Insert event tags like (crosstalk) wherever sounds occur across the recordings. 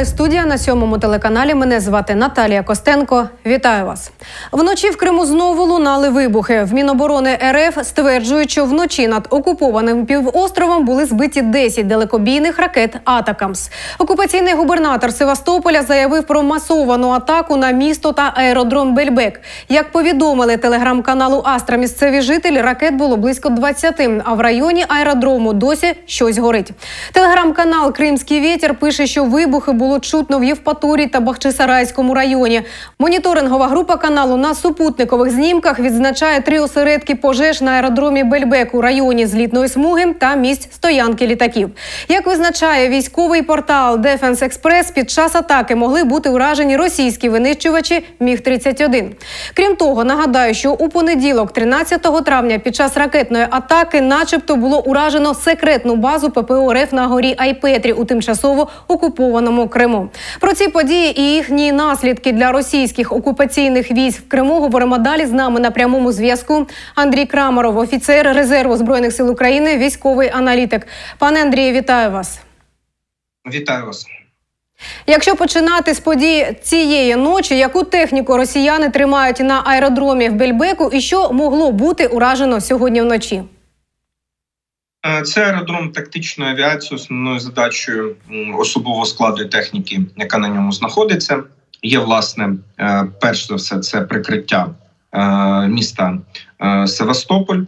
Хайлайт студія на сьомому телеканалі. Мене звати Наталія Костенко. Вітаю вас. Вночі в Криму знову лунали вибухи. В Міноборони РФ стверджують, що вночі над окупованим півостровом були збиті 10 далекобійних ракет Атакамс. Окупаційний губернатор Севастополя заявив про масовану атаку на місто та аеродром Бельбек. Як повідомили телеграм-каналу Астра місцеві жителі, ракет було близько 20, а в районі аеродрому досі щось горить. Телеграм-канал Кримський вітер пише, що вибухи було чутно в Євпаторії та Бахчисарайському районі. Моніторингова група каналу на супутникових знімках відзначає три осередки пожеж на аеродромі Бельбек у районі злітної смуги та місць стоянки літаків. Як визначає військовий портал Defense Express, під час атаки могли бути уражені російські винищувачі Міг 31 Крім того, нагадаю, що у понеділок, 13 травня, під час ракетної атаки, начебто, було уражено секретну базу ППО РФ на горі Айпетрі у тимчасово окупованому Криму. Про ці події і їхні наслідки для російських окупаційних військ в Криму говоримо далі. З нами на прямому зв'язку Андрій Крамаров, офіцер резерву збройних сил України, військовий аналітик. Пане Андрію, вітаю вас. Вітаю вас. Якщо починати з подій цієї ночі, яку техніку росіяни тримають на аеродромі в Бельбеку, і що могло бути уражено сьогодні вночі? Е, Це аеродром тактичної авіації. Основною задачею особового складу і техніки, яка на ньому знаходиться, є власне е, перш за все це прикриття е, міста Севастополь.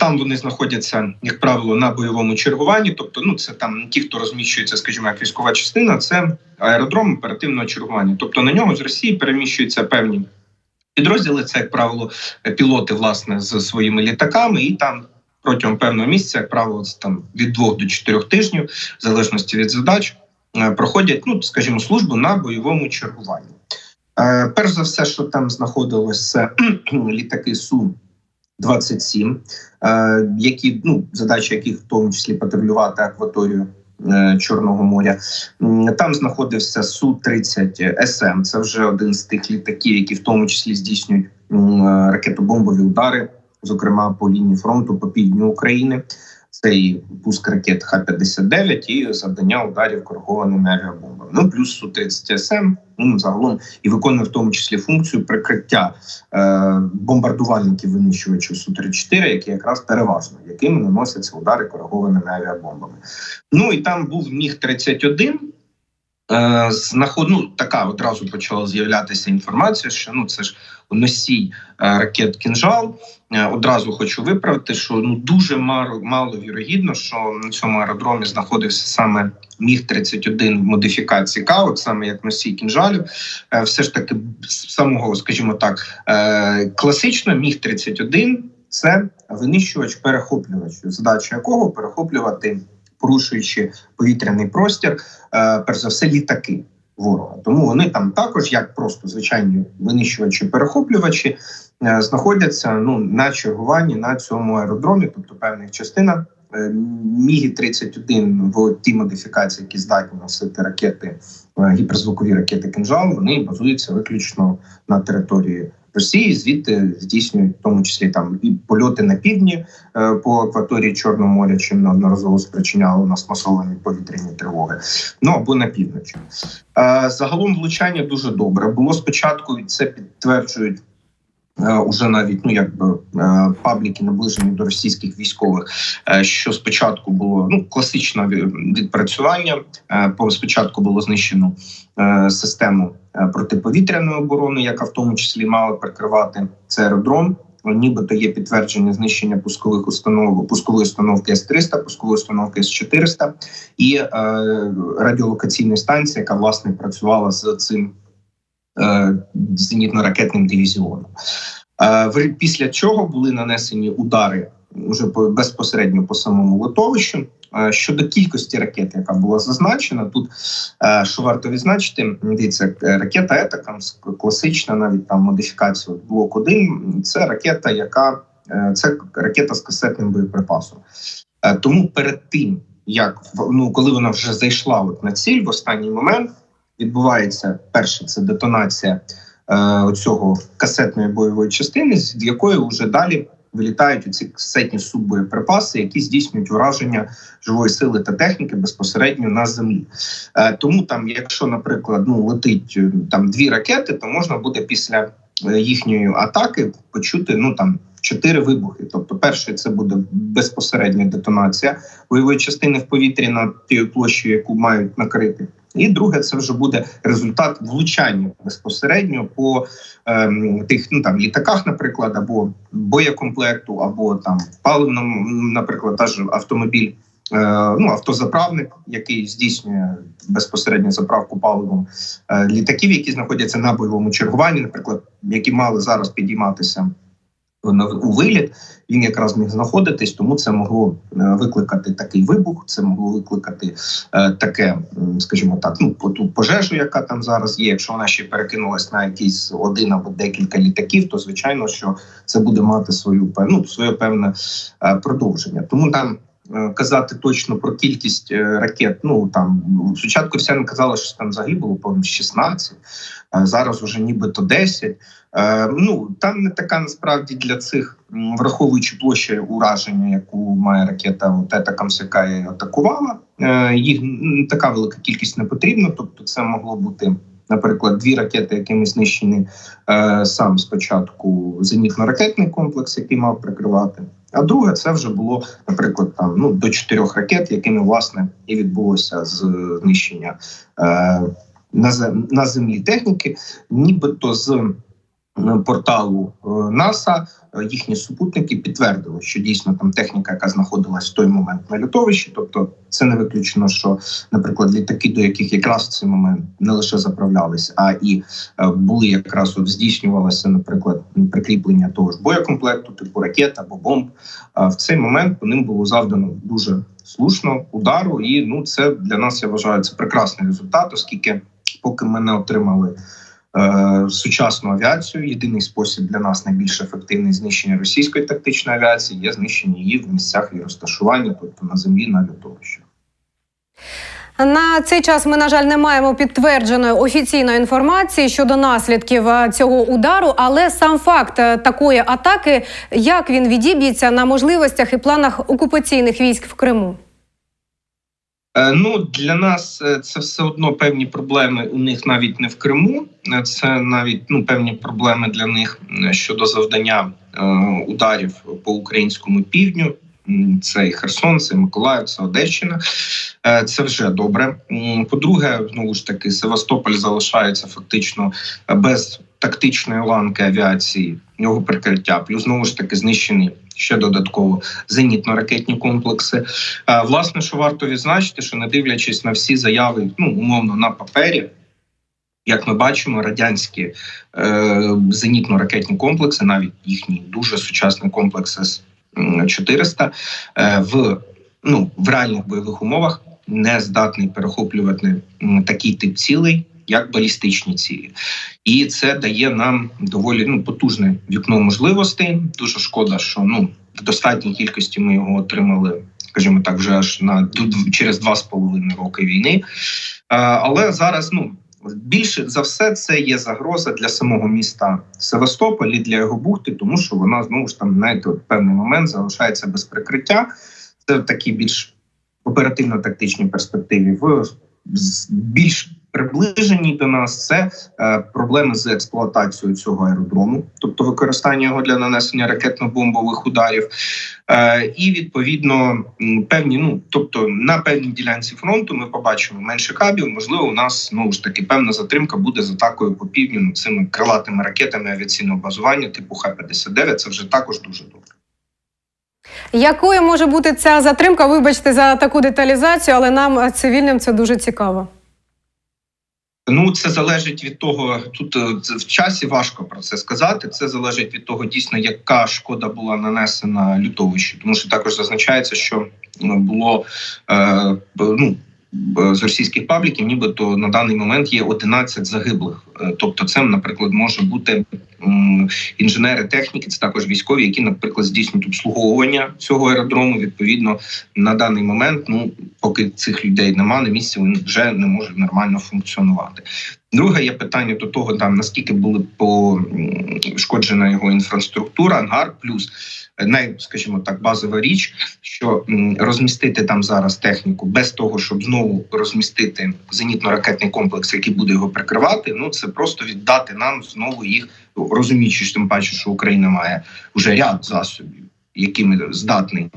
Там вони знаходяться, як правило, на бойовому чергуванні. Тобто, ну це там ті, хто розміщується, скажімо, як військова частина, це аеродром оперативного чергування. Тобто на нього з Росії переміщуються певні підрозділи. Це, як правило, пілоти власне з своїми літаками, і там протягом певного місяця, як правило, це там від двох до чотирьох тижнів, в залежності від задач, е, проходять, ну скажімо, службу на бойовому чергуванні. Е, Перш за все, що там знаходилось, це (clears throat) літаки Су 27 е, які ну задача яких в тому числі патрулювати акваторію Чорного моря. Там знаходився су 30 СМ. Це вже один з тих літаків, які в тому числі здійснюють ракетобомбові удари, зокрема по лінії фронту по півдню України. Це і пуск ракет Х-59 і завдання ударів коригованими авіабомбами. Ну плюс су 30 СМ ну, загалом і виконує в тому числі функцію прикриття е, бомбардувальників винищувачів су 34 які якраз переважно якими наносяться удари коригованими авіабомбами. Ну і там був міг 31 Е, знаход... ну, така одразу почала з'являтися інформація, що ну це ж носій е, ракет кінжал. Е, одразу хочу виправити, що ну дуже мало, вірогідно, що на цьому аеродромі знаходився саме міг 31 в модифікації КАУ, саме як носій кінжалів. Е, все ж таки самого, скажімо так, е, класично міг 31 це винищувач перехоплювач, задача якого перехоплювати, порушуючи повітряний простір, е, перш за все, літаки ворога. Тому вони там також, як просто звичайні винищувачі перехоплювачі, е, знаходяться ну на чергуванні на цьому аеродромі, тобто певних частинах. Е, Мігі 31 в тій модифікації, які здатні носити ракети, гіперзвукові ракети «Кинжал», вони базуються виключно на території Росії. Звідти здійснюють в тому числі там і польоти на півдні е, по акваторії Чорного моря, чим неодноразово спричиняло нас масовані повітряні тривоги. Ну або на півночі. Е, Загалом влучання дуже добре. Було спочатку, це підтверджують. Е, Уже навіть ну якби е, пабліки наближені до російських військових, е, що спочатку було ну класичне відпрацювання. По- Спочатку було знищено систему протиповітряної оборони, яка в тому числі мала прикривати цей аеродром. Нібито є підтвердження знищення пускових установ, пускової установки С-300, пускової установки С-400 і е, радіолокаційної станції, яка власне працювала з цим зенітно-ракетним дивізіоном. Е, після чого були нанесені удари уже по, безпосередньо по самому литовищу. Е, Щодо кількості ракет, яка була зазначена, тут е, що варто відзначити, дивіться, е, ракета Етакамс, класична, навіть там модифікація блок 1 це ракета, яка е, це ракета з касетним боєприпасом. Е, Тому перед тим як ну коли вона вже зайшла от на ціль в останній момент, відбувається перше це детонація е, цього касетної бойової частини, з якої вже далі вилітають ці касетні суббоєприпаси, які здійснюють ураження живої сили та техніки безпосередньо на землі. Е, тому там, якщо, наприклад, ну летить е, там дві ракети, то можна буде після е, їхньої атаки почути ну там. Чотири вибухи. Тобто, перший це буде безпосередня детонація бойової частини в повітрі над тією площею, яку мають накрити. І друге, це вже буде результат влучання безпосередньо по ем, тих ну там літаках, наприклад, або боєкомплекту, або там паливному, наприклад, та ж автомобіль. е, Ну, автозаправник, який здійснює безпосередньо заправку паливом е, літаків, які знаходяться на бойовому чергуванні, наприклад, які мали зараз підійматися у виліт, він якраз міг знаходитись, тому це могло е, викликати такий вибух, це могло викликати е, таке, скажімо так, ну ту пожежу, яка там зараз є. Якщо вона ще перекинулась на якийсь один або декілька літаків, то звичайно, що це буде мати свою ну, своє певне е, продовження. Тому там. Е, Казати точно про кількість е, ракет. Ну там спочатку вся не казала, що там взагалі було по 16, зараз вже нібито 10. Е, ну там не така насправді для цих, враховуючи площу ураження, яку має ракета Тетакамс, яка її атакувала. Їх така велика кількість не потрібна. Тобто, це могло бути. Наприклад, дві ракети, якими знищений е, сам спочатку зенітно-ракетний комплекс, який мав прикривати. А друге, це вже було, наприклад, там ну до чотирьох ракет, якими власне і відбулося з знищення е, на, зем- на землі техніки, нібито з е, порталу е, НАСА е, їхні супутники підтвердили, що дійсно там техніка, яка знаходилась в той момент на лютовищі, тобто це не виключено, що, наприклад, літаки, до яких якраз в цей момент не лише заправлялись, а і е, були якраз от здійснювалося, наприклад, прикріплення того ж боєкомплекту, типу ракет або бомб. В цей момент по ним було завдано дуже слушно удару, і ну це для нас я вважаю це прекрасний результат, оскільки поки ми не отримали е, сучасну авіацію. Єдиний спосіб для нас найбільш ефективний знищення російської тактичної авіації є знищення її в місцях її розташування, тобто на землі на лютовищах. На цей час ми, на жаль, не маємо підтвердженої офіційної інформації щодо наслідків е, цього удару, але сам факт е, такої атаки, як він відіб'ється на можливостях і планах окупаційних військ в Криму. Е, Ну для нас е, це все одно певні проблеми у них навіть не в Криму. Е, Це навіть ну певні проблеми для них щодо завдання ударів по українському півдню. Це і Херсон, це і Миколаїв, це Одещина. Це вже добре. По-друге, знову ж таки, Севастополь залишається фактично без тактичної ланки авіації його прикриття. Плюс знову ж таки знищені ще додатково зенітно-ракетні комплекси. Е, Власне, що варто відзначити, що не дивлячись на всі заяви, ну умовно на папері, як ми бачимо, радянські е, зенітно-ракетні комплекси, навіть їхні дуже сучасні комплекси з 400 е, в ну в реальних бойових умовах не здатний перехоплювати такий тип цілей. Як балістичні цілі, і це дає нам доволі ну потужне вікно можливостей. Дуже шкода, що ну в достатній кількості ми його отримали, скажімо так, вже аж на через два з половиною роки війни. Але зараз ну більше за все це є загроза для самого міста Севастополь і для його бухти, тому що вона знову ж там знаєте, в певний момент залишається без прикриття. Це в такій більш оперативно-тактичній перспективі. В більш приближеній до нас це е, проблеми з експлуатацією цього аеродрому, тобто використання його для нанесення ракетно-бомбових ударів, е, і відповідно певні, ну тобто на певній ділянці фронту ми побачимо менше кабів. Можливо, у нас знову ж таки певна затримка буде з атакою по півдню цими крилатими ракетами авіаційного базування, типу Х-59. Це вже також дуже добре. Якою може бути ця затримка? Вибачте за таку деталізацію, але нам е, цивільним це дуже цікаво. Ну, це залежить від того, тут е, в часі важко про це сказати. Це залежить від того, дійсно, яка шкода була нанесена лютовищу, тому що також зазначається, що ну, було е, ну. З російських пабліків, нібито на даний момент є 11 загиблих. Е, Тобто, це, наприклад, може бути інженери техніки, це також військові, які, наприклад, здійснюють обслуговування цього аеродрому. Відповідно, на даний момент, ну поки цих людей нема на місці, вони вже не можуть нормально функціонувати. Друге є питання до того, там наскільки були пошкоджена його інфраструктура, ангар, плюс е, най, скажімо так, базова річ, що розмістити там зараз техніку без того, щоб знову розмістити зенітно-ракетний комплекс, який буде його прикривати. Ну це просто віддати нам знову їх, розуміючи що тим паче, що Україна має вже ряд засобів, якими здатний.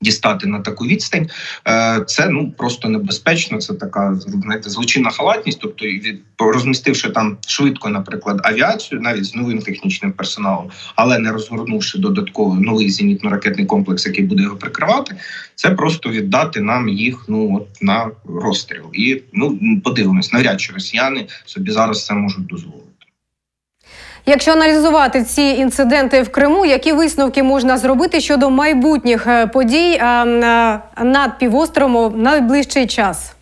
Дістати на таку відстань, Е, це ну просто небезпечно. Це така знаєте, злочинна халатність. Тобто, від розмістивши там швидко, наприклад, авіацію, навіть з новим технічним персоналом, але не розгорнувши додатково новий зенітно-ракетний комплекс, який буде його прикривати, це просто віддати нам їх ну от на розстріл. І ну подивимось, навряд чи росіяни собі зараз це можуть дозволити. Якщо аналізувати ці інциденти в Криму, які висновки можна зробити щодо майбутніх е, подій е, на- над півостровом найближчий час?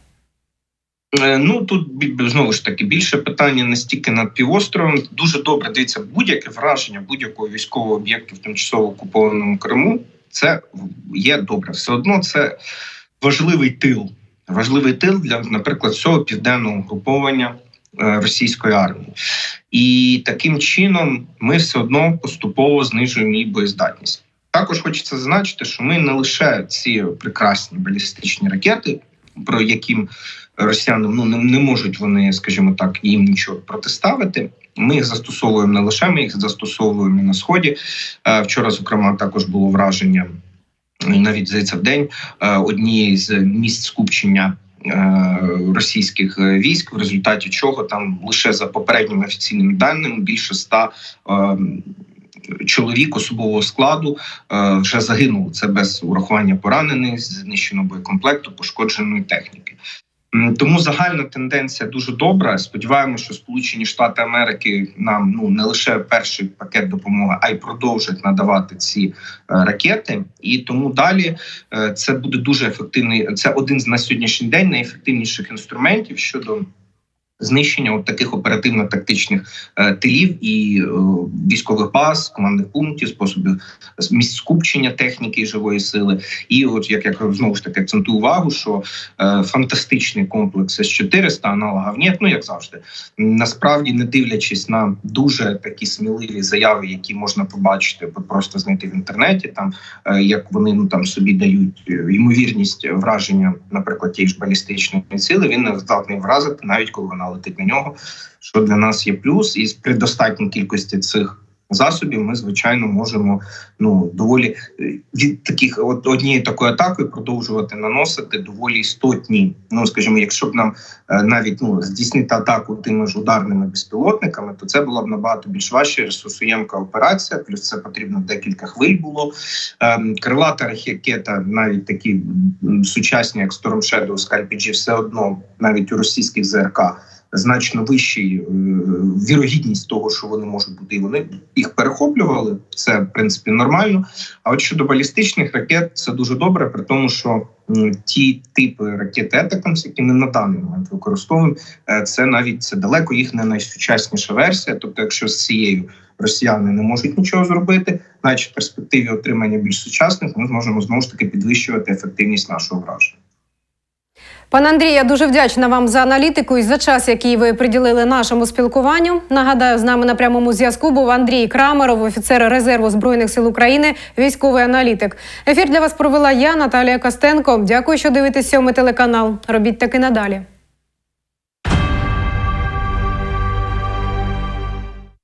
Е, Ну тут знову ж таки більше питання не стільки над півостровом. Дуже добре дивіться, будь-яке враження будь-якого військового об'єкту в тимчасово окупованому Криму. Це є добре. Все одно це важливий тил. Важливий тил для, наприклад, всього південного угруповання е, російської армії. І таким чином ми все одно поступово знижуємо її боєздатність. Також хочеться зазначити, що ми не лише ці прекрасні балістичні ракети, про які росіяни ну не, можуть вони, скажімо так, їм нічого протиставити. Ми їх застосовуємо не лише ми їх застосовуємо на сході. Е, Вчора, зокрема, також було враження навіть здається в день е, однієї з місць скупчення. Е, Російських е, військ, в результаті чого там лише за попередніми офіційними даними більше ста е, чоловік особового складу вже загинуло. Це без урахування поранених, знищеного боєкомплекту, пошкодженої техніки. Тому загальна тенденція дуже добра. Сподіваємося, що Сполучені Штати Америки нам ну не лише перший пакет допомоги, а й продовжать надавати ці е, ракети. І тому далі е, це буде дуже ефективний. Це один з на сьогоднішній день найефективніших інструментів щодо. Знищення от таких оперативно-тактичних е, тилів і е, військових баз, командних пунктів, способів місць скупчення техніки живої сили. І от як я знову ж таки акцентую увагу, що е, фантастичний комплекс с 400 аналогів нет, ну як завжди. Насправді, не дивлячись на дуже такі сміливі заяви, які можна побачити, просто знайти в інтернеті, там як вони ну там собі дають ймовірність враження, наприклад, тієї ж балістичної сили, він не здатний вразити, навіть коли вона летить на нього. Що для нас є плюс, і при достатній кількості цих засобів ми звичайно можемо ну доволі е, від таких от однієї такої атаки продовжувати наносити доволі істотні. Ну скажімо, якщо б нам е, навіть ну здійснити атаку тими ж ударними безпілотниками, то це була б набагато більш важча ресурсоємка операція. Плюс це потрібно декілька хвиль було. Ем, Крилата ракета, навіть такі сучасні, як Storm Shadow, Sky все одно навіть у російських ЗРК значно вищий е, вірогідність того, що вони можуть бути, і вони їх перехоплювали. Це в принципі нормально. А от щодо балістичних ракет, це дуже добре, при тому, що ті типи ракет Етакамс, які ми на даний момент використовуємо, е, це навіть це далеко їх не найсучасніша версія. Тобто, якщо з цією росіяни не можуть нічого зробити, навіть в перспективі отримання більш сучасних, ми зможемо знову ж таки підвищувати ефективність нашого враження. Пане Андрій, я дуже вдячна вам за аналітику і за час, який ви приділили нашому спілкуванню. Нагадаю, з нами на прямому зв'язку був Андрій Крамеров, офіцер резерву збройних сил України, військовий аналітик. Ефір для вас провела я, Наталія Костенко. Дякую, що дивитесь сьомий телеканал. Робіть таки надалі.